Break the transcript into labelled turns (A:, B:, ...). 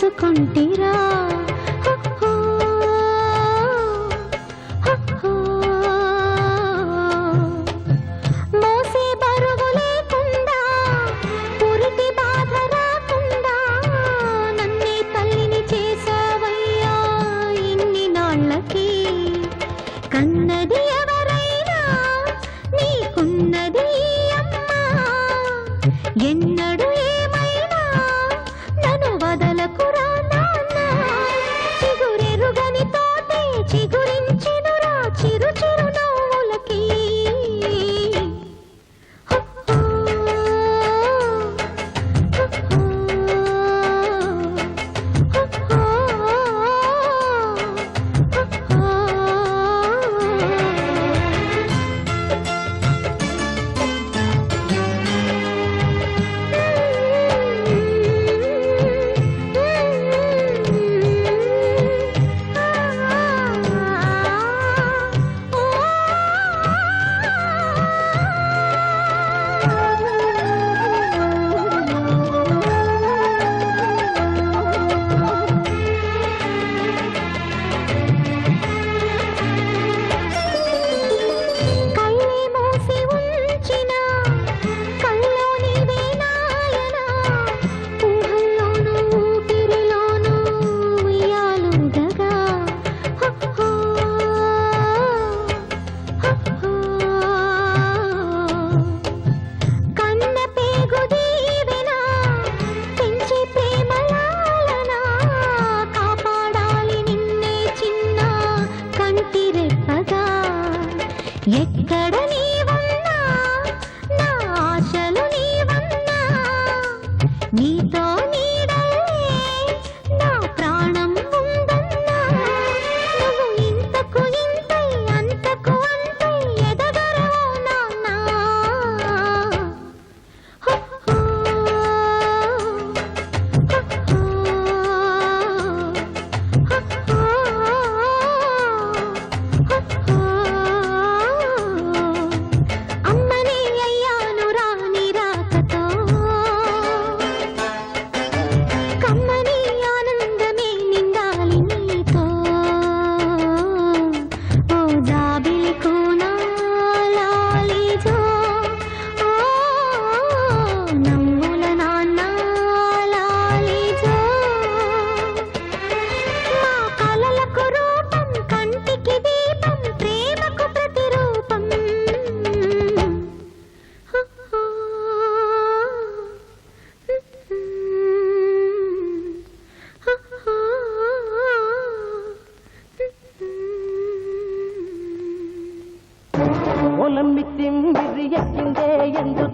A: తెచ్చుకుంటిరా నీతో
B: கோலம் நித்தியம் இது எக்கின்றே என்று